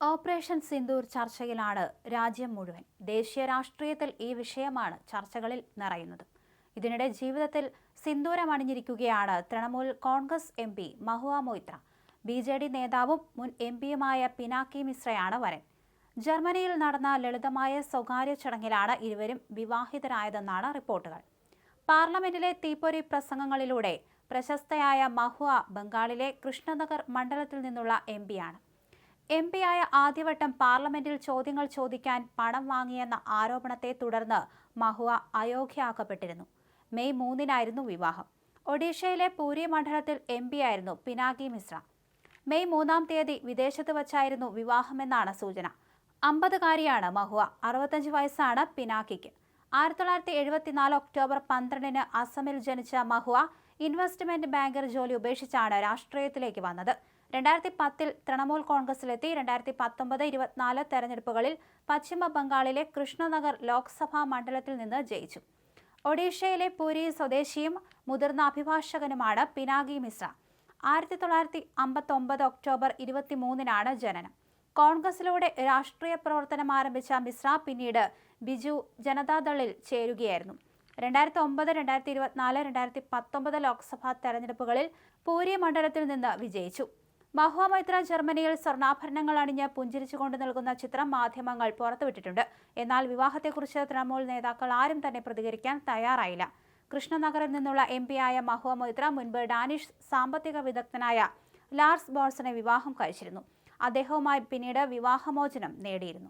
Operation Sindoor ചർച്ചയിലാണ് രാജ്യം മുഴുവൻ. ദേശീയ രാഷ്ട്രീയത്തിൽ ഈ വിഷയമാണ് ചർച്ചകളിൽ നിറയുന്നത്. ഇതിനിടെ ജീവിതത്തിൽ സിന്ദൂരം അണിഞ്ഞിരിക്കുകയാണ് Trinamool Congress M P Mahua Moitra. B J D നേതാവും മുൻ എം പിയുമായ പിനാക്കി മിശ്രയാണ് വരൻ. ജർമ്മനിയിൽ നടന്ന ലളിതമായ സ്വകാര്യ ചടങ്ങിലാണ് ഇരുവരും വിവാഹിതരായതെന്നാണ് റിപ്പോർട്ടുകൾ. പാർലമെന്റിലെ തീപ്പൊരി പ്രസംഗങ്ങളിലൂടെ പ്രശസ്തയായ മഹുവ ബംഗാളിലെ കൃഷ്ണനഗർ മണ്ഡലത്തിൽ നിന്നുള്ള എം പിയാണ്. എം പിയായ ആദ്യവട്ടം പാർലമെന്റിൽ ചോദ്യങ്ങൾ ചോദിക്കാൻ പണം വാങ്ങിയെന്ന ആരോപണത്തെ തുടർന്ന് മഹുവ അയോഗ്യയാക്കപ്പെട്ടിരുന്നു. മെയ് മൂന്നിനായിരുന്നു വിവാഹം. ഒഡീഷയിലെ പൂരി മണ്ഡലത്തിൽ എം പിയായിരുന്നു പിനാകി മിശ്ര. മെയ് മൂന്നാം തീയതി വിദേശത്ത് വച്ചായിരുന്നു വിവാഹമെന്നാണ് സൂചന. അമ്പതുകാരിയാണ് മഹുവ. അറുപത്തഞ്ച് വയസ്സാണ് പിനാക്കിക്ക് ആയിരത്തി തൊള്ളായിരത്തി എഴുപത്തിനാല് ഒക്ടോബർ പന്ത്രണ്ടിന് അസമിൽ ജനിച്ച മഹുവ ഇൻവെസ്റ്റ്മെന്റ് ബാങ്കർ ജോലി ഉപേക്ഷിച്ചാണ് രാഷ്ട്രീയത്തിലേക്ക് വന്നത്. രണ്ടായിരത്തി പത്തിൽ തൃണമൂൽ കോൺഗ്രസിലെത്തി. രണ്ടായിരത്തി പത്തൊമ്പത് ഇരുപത്തിനാല് തെരഞ്ഞെടുപ്പുകളിൽ പശ്ചിമ ബംഗാളിലെ കൃഷ്ണനഗർ ലോക്സഭാ മണ്ഡലത്തിൽ നിന്ന് ജയിച്ചു. ഒഡീഷയിലെ പുരി സ്വദേശിയും മുതിർന്ന അഭിഭാഷകനുമാണ് പിനാകി മിശ്ര. ആയിരത്തി തൊള്ളായിരത്തി അമ്പത്തി ഒമ്പത് ഒക്ടോബർ ഇരുപത്തിമൂന്നിനാണ് ജനനം. കോൺഗ്രസിലൂടെ രാഷ്ട്രീയ പ്രവർത്തനം ആരംഭിച്ച മിശ്ര പിന്നീട് ബിജു ജനതാദളിൽ ചേരുകയായിരുന്നു. രണ്ടായിരത്തി ഒമ്പത് രണ്ടായിരത്തി ഇരുപത്തിനാല് രണ്ടായിരത്തി പത്തൊമ്പത് ലോക്സഭാ തെരഞ്ഞെടുപ്പുകളിൽ പൂരി മണ്ഡലത്തിൽ നിന്ന് വിജയിച്ചു. മഹുവ മൈത്ര ജർമ്മനിയിൽ സ്വർണാഭരണങ്ങൾ അണിഞ്ഞ് പുഞ്ചിരിച്ചുകൊണ്ട് നൽകുന്ന ചിത്രം മാധ്യമങ്ങൾ പുറത്തുവിട്ടിട്ടുണ്ട്. എന്നാൽ വിവാഹത്തെക്കുറിച്ച് തൃണമൂൽ നേതാക്കൾ ആരും തന്നെ പ്രതികരിക്കാൻ തയ്യാറായില്ല. കൃഷ്ണനഗറിൽ നിന്നുള്ള എം മഹുവ മൊയ്ത്ര മുൻപ് ഡാനിഷ് സാമ്പത്തിക വിദഗ്ധനായ ലാർസ് ബോൾസനെ വിവാഹം കഴിച്ചിരുന്നു. അദ്ദേഹവുമായി പിന്നീട് വിവാഹമോചനം നേടിയിരുന്നു